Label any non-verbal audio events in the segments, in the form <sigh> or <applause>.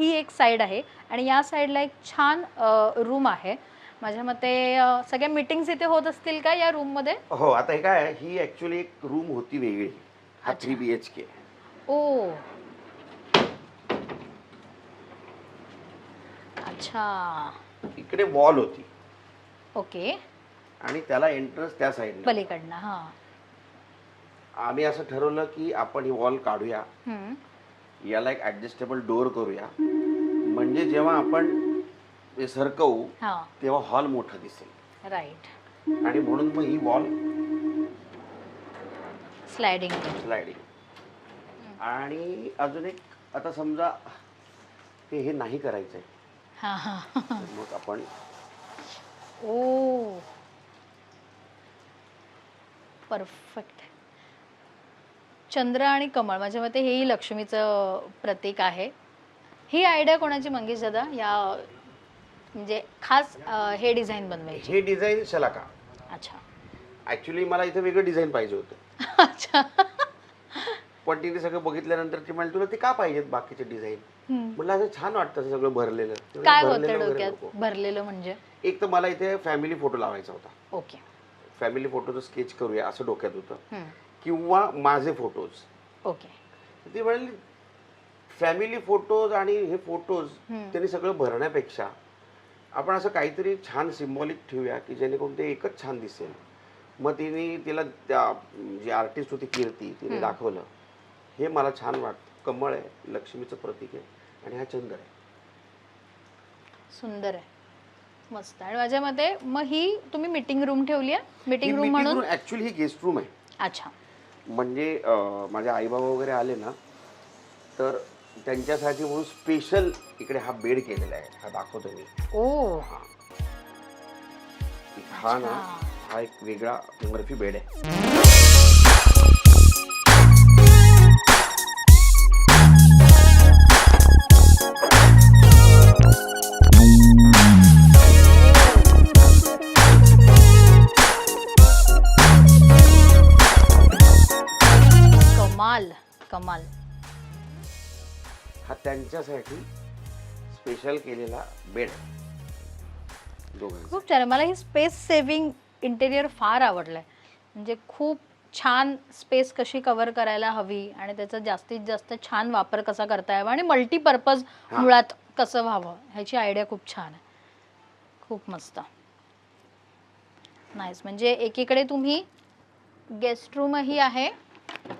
ही एक साईड आहे आणि या साईडला एक छान रूम आहे. माझ्या मते सगळ्या मीटिंग्स इथे होत असतील का या रूममध्ये हो आता हे काय ही ऍक्च्युली एक रूम होती वेगळी. हा. थ्री बी एच के ओ. अच्छा. इकडे वॉल होती. ओके. आणि त्याला एंट्रन्स त्या साईडला पलीकडनं हां. आम्ही असं ठरवलं की आपण ही वॉल काढूया. हम्म. याला एक ऍडजस्टेबल डोअर करूया. म्हणजे जेव्हा आपण हे सरकवू हां. तेव्हा हॉल मोठा दिसेल. राईट आणि म्हणून मग ही वॉल स्लायडिंग स्लायडिंग आणि अजून एक आता समजा ते हे नाही करायचंय. हां हां. मग आपण ओ. परफेक्ट चंद्र आणि कमळ. माझ्या मते हेही लक्ष्मीचं प्रतीक आहे. ही आयडिया कोणाची मंगेश दादा? या म्हणजे खास अं, हे डिझाईन बनवायची. हे डिझाईन शलाका. अच्छा. ऍक्च्युली मला इथे वेगळं डिझाईन पाहिजे होतं. <laughs> अच्छा. पण तिने सगळं बघितल्यानंतर ती म्हणाली तुला ते का पाहिजेत बाकीचे डिझाईन हम्म. म्हटलं असं छान वाटतं असं सगळं भरलेलं. काय भरलेलं होतं वगैरे डोक्यात? नको. भरलेलं म्हणजे? एक तर मला इथे फॅमिली फोटो लावायचा होता. ओके. फॅमिली फोटोचं स्केच करूया असं डोक्यात होतं. हम्म. किंवा माझे फोटोज ओके. ती म्हणाली फॅमिली फोटोज आणि हे फोटोज. त्यांनी सगळं भरण्यापेक्षा आपण असं काहीतरी छान सिम्बॉलिक ठेवूया की जेणेकरून ते एकच छान दिसेल. मग तिने तिला त्या जी आर्टिस्ट होती कीर्ती तिने. दाखवलं. हे मला छान वाटतं. कमळ आहे लक्ष्मीचं प्रतीक आहे आणि हा चंद्र आहे. सुंदर आहे. मस्त. आणि माझ्या मते मग ही तुम्ही मीटिंग रूम ठेवली आहे? मीटिंग रूम म्हणून? ऍक्च्युली ही गेस्ट रूम आहे. अच्छा. म्हणजे माझे आईबाबा वगैरे आले ना तर त्यांच्यासाठी म्हणून स्पेशल इकडे हा बेड केलेला आहे. हा दाखवतो मी. ओ. हा. हा ना. हा एक वेगळा मर्फी बेड आहे. कमाल. हा त्यांच्यासाठी स्पेशल केलेला बेड खूप छान आहे. मला ही स्पेस सेव्हिंग इंटेरियर फार आवडलंय. म्हणजे खूप छान स्पेस कशी कव्हर करायला हवी आणि त्याचा जास्तीत जास्त छान वापर कसा करता यावा आणि मल्टीपर्पज हा. मुळात कसं व्हावं ह्याची आयडिया खूप छान आहे. खूप मस्त. नाईस म्हणजे एकीकडे तुम्ही गेस्ट रूमही आहे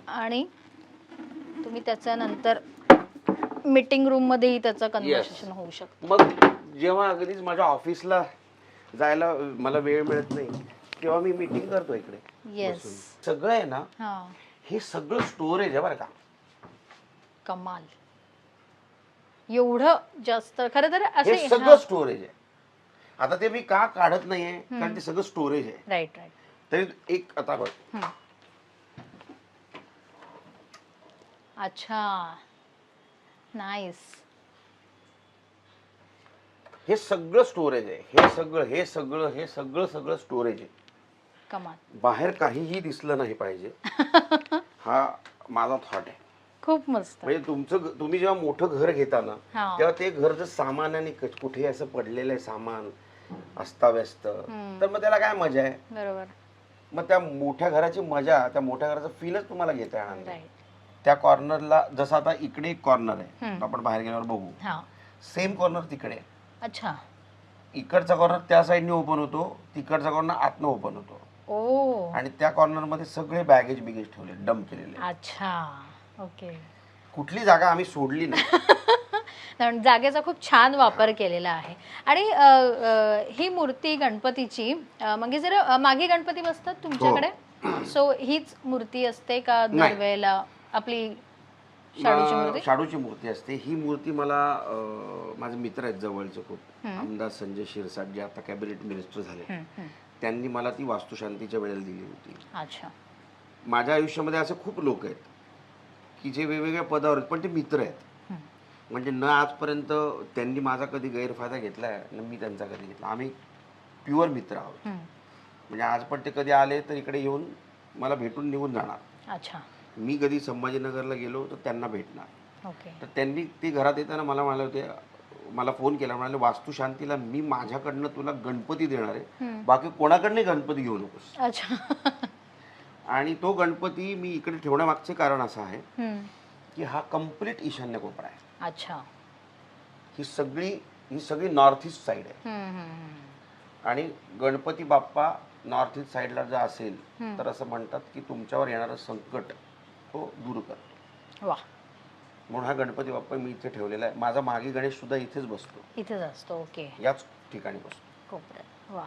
आणि तुम्ही त्याच्यानंतर मीटिंग रूममध्येही त्याचं कन्व्हर्सेशन होऊ शकतं. मग जेव्हा अगदीच माझ्या ऑफिसला जायला मला वेळ मिळत नाही तेव्हा मी मीटिंग करतो इकडे. बसून. सगळं आहे ना हां. हे सगळं स्टोरेज आहे बरं का. कमाल. एवढं जास्त खरं तर हे असे सगळं स्टोरेज आहे. आता ते मी का काढत नाहीये कारण ते सगळं स्टोरेज आहे. राईट राईट तरी एक आता बघ. अच्छा. नाईस हे सगळं स्टोरेज आहे. हे सगळं हे सगळं हे सगळं सगळं स्टोरेज आहे. कमाल बाहेर काहीही दिसलं नाही पाहिजे. <laughs> हा माझा थॉट आहे. खूप मस्त. म्हणजे तुमचं घ- तुम्ही जेव्हा मोठं घर घेता ना हा. तेव्हा ते घर जर सामानाने क- कुठे असं पडलेलं आहे सामान अस्ताव्यस्त तर मग त्याला काय मजा आहे? बरोबर. मग त्या मोठ्या घराची मजा त्या मोठ्या घराचा फीलच तुम्हाला घेता येणार नाही. राईट त्या कॉर्नरला जसं आता इकडे एक कॉर्नर आहे हम्म. आपण बाहेर गेल्यावर बघू. हां. सेम कॉर्नर तिकडे आहे. अच्छा. इकडचा कॉर्नर त्या साईडने ओपन होतो तिकडचा कॉर्नर आतनं ओपन होतो. ओ. आणि त्या कॉर्नरमध्ये सगळे बॅगेज बिगेज ठेवले डम केलेले. अच्छा. ओके. कुठली जागा आम्ही सोडली नाही. <laughs> कारण जागेचा खूप छान वापर केलेला आहे. आणि अ, अ, ही मूर्ती गणपतीची अ, म्हणजे जर अ, मागे गणपती बसतात तुमच्याकडे? <clears throat> सो हीच मूर्ती असते का हो. नाही. दरवेळेला? आपली शाडूची मूर्ती? शाडूची मूर्ती असते. ही मूर्ती मला अं, माझे मित्र आहेत जवळचे खूप. आमदार संजय शिरसाट जे आता कॅबिनेट मिनिस्टर झाले. हम्म, हम्म. त्यांनी मला ती वास्तुशांतीच्या वेळेला दिली होती. अच्छा. माझ्या आयुष्यामध्ये असे खूप लोक आहेत की जे वेगवेगळ्या पदावर आहेत पण ते मित्र आहेत. म्हणजे न आजपर्यंत त्यांनी माझा कधी गैरफायदा घेतला आहे न मी त्यांचा कधी घेतला. आम्ही प्युअर मित्र आहोत. हम्म. म्हणजे आज पण ते कधी आले तर इकडे येऊन मला भेटून निघून जाणार. अच्छा. मी कधी संभाजीनगरला गेलो तर त्यांना भेटणार ओके तर त्यांनी ती घरात येताना मला म्हणाले होते मला फोन केला म्हणाले वास्तुशांतीला मी माझ्याकडनं तुला गणपती देणार आहे. बाकी कोणाकडनं गणपती घेऊ नकोस अच्छा आणि तो गणपती मी इकडे ठेवण्यामागचे कारण असं आहे. की हा कंप्लीट ईशान्य कोपरा आहे अच्छा ही सगळी ही सगळी नॉर्थ ईस्ट साईड आहे. आणि गणपती बाप्पा नॉर्थ ईस्ट साईडला जर असेल. तर असं म्हणतात की तुमच्यावर येणारं संकट तो दूर कर. वा. म्हणून हा गणपती बाप्पा मी इथे ठेवलेला आहे. माझा मागे गणेश सुद्धा इथेच बसतो. इथेच असतो ओके. याच ठिकाणी बसतो. कोपऱ्यात वा.